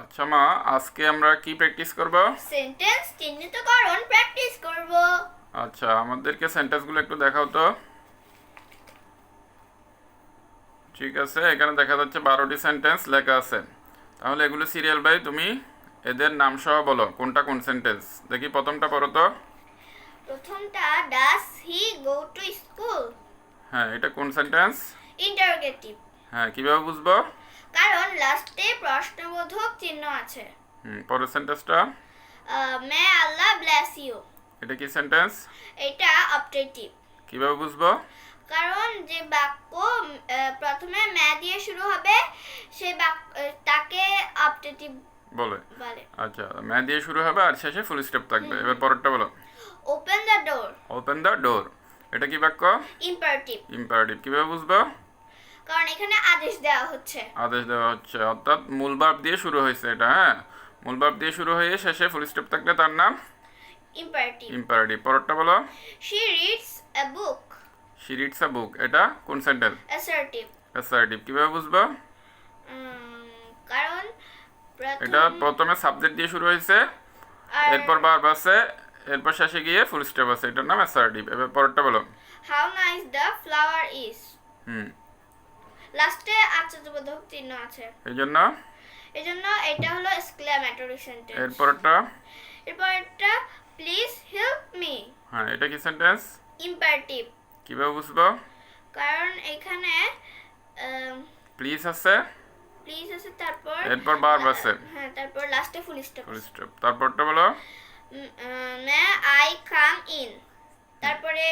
আচ্ছা মা আজকে আমরা কি প্র্যাকটিস করব? সেন্টেন্স চিহ্নিতকরণ প্র্যাকটিস করব। আচ্ছা আমাদেরকে সেন্টেন্সগুলো একটু দেখাও তো। ঠিক আছে এখানে দেখা যাচ্ছে বারোটি সেন্টেন্স লেখা আছে। তাহলে এগুলো সিরিয়াল বাই তুমি এদের নাম সহ বলো কোনটা কোন সেন্টেন্স দেখি প্রথমটা পড়ো তো। প্রথমটা does he go to school হ্যাঁ এটা কোন সেন্টেন্স ইন্টারোগেটিভ হ্যাঁ কীভাবে বুঝব? কারণ লাস্টে প্রশ্নবোধক চিহ্ন আছে। হুম পরের সেন্টেন্সটা মে আল্লাহ ব্লেস ইউ এটা কি সেন্টেন্স এটা অপটেটিভ কীভাবে বুঝব? কারণ যে বাক্য প্রথমে মে দিয়ে শুরু হবে সে বাক্য তাকে অপটেটিভ বলে। বলে। আচ্ছা ম্যা দিয়ে শুরু হবে আর শেষে ফুল স্টেপ থাকবে। এবার পরেরটা বলো। Open the door open the door এটা কি বাক্য? ইম্পারেটিভ ইম্পারেটিভ কীভাবে বুঝব? কারণ এখানে আদেশ দেওয়া হচ্ছে। আদেশ দেওয়া হচ্ছে অর্থাৎ মূল ভাব দিয়ে শুরু হয়েছে এটা হ্যাঁ? মূল ভাব দিয়ে শুরু হয়ে শেষে ফুল স্টেপ থাকলে তার নাম? ইম্পারেটিভ ইম্পারেটিভ পরেরটা বলো। She reads a book she reads a book এটা কোন সেন্টেন্স অ্যাসার্টিভ অ্যাসার্টিভ কীভাবে বুঝব? কারণ এটা প্রথমে সাবজেক্ট দিয়ে শুরু হয়েছে এরপর ভার্ব আছে এরপর শেষে গিয়ে ফুল স্টেপ আছে। এটার নাম অ্যাসার্টিভ এবার পরেরটা বলো। How nice the flower is হুম। লাস্টে আশ্চর্যবোধক চিহ্ন আছে। এই জন্য এই জন্য এটা হলো এক্সক্লামেটরি সেন্টেন্স এরপরটা? এরপর একটা প্লিজ হেল্প মি হ্যাঁ এটা কি সেন্টেন্স ইম্পারেটিভ কীভাবে বুঝব? কারণ এখানে প্লিজ আছে। প্লিজ আছে তারপর এরপর verb আছে। হ্যাঁ তারপর লাস্টে ফুল স্টপ ফুল স্টেপ তারপরটা বলো। মে আই কাম ইন তারপরে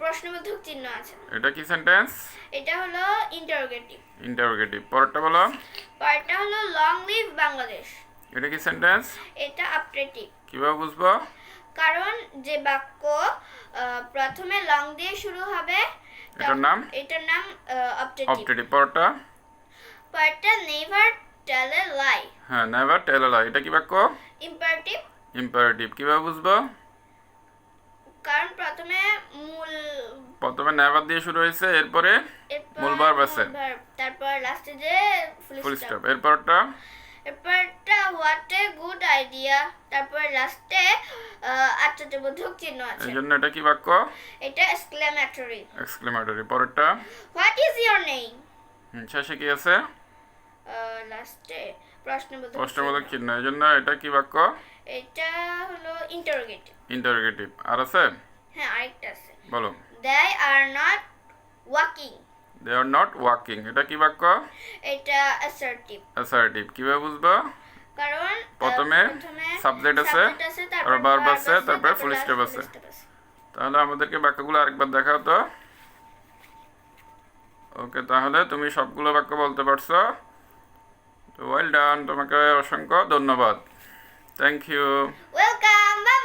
প্রশ্নবোধক চিহ্ন আছে। এটা কি সেন্টেন্স এটা হলো ইন্টারোগেটিভ ইন্টারোগেটিভ পরেরটা বলো। পরেরটা হলো লং লিভ বাংলাদেশ এটা কি সেন্টেন্স এটা আপটেটিভ কীভাবে বুঝব? কারণ যে বাক্য প্রথমে লং দিয়ে শুরু হবে এটার নাম? এটার নাম অপটেটিভ অপটেটিভ পরেরটা? পরেরটা নেভার টেল এ লাই হ্যাঁ নেভার টেল আ লাই এটা কি বাক্য? ইম্পারেটিভ ইম্পারেটিভ কীভাবে বুঝব? কারণ প্রথমে মূল প্রথমে নেভার দিয়ে শুরু হয়েছে এরপরে মূল verb আছে। তারপর লাস্টে যে ফুল স্টপ এরপরটা? এরপরটা হোয়াট এ গুড আইডিয়া তারপর লাস্টে আশ্চর্যবোধক চিহ্ন আছে। এই জন্য এটা কি বাক্য? এটা এক্সক্লেমেটরি এক্সক্লেমেটরি পরেরটা? হোয়াট ইজ ইওর নেম শেষে কি আছে? লাস্টে প্রশ্নবোধক প্রশ্নবোধক চিহ্ন। এই জন্য এটা কি বাক্য? এটা ইন্টারোগেটিভ ইন্টারোগেটিভ আর আছে? হ্যাঁ আরেকটা আছে। বলো। They are not walking they are not walking এটা কি বাক্য? এটা অ্যাসার্টিভ অ্যাসার্টিভ কীভাবে বুঝব? কারণ প্রথমে subject আছে, তারপর verb আছে, তারপরে full stop আছে। তাহলে আমাদেরকে বাক্যগুলো আরেকবার দেখাও তো। ওকে তাহলে তুমি সবগুলো বাক্য বলতে পারছ। তো ওয়েল ডান তোমাকে অসংখ্য ধন্যবাদ। Thank you welcome by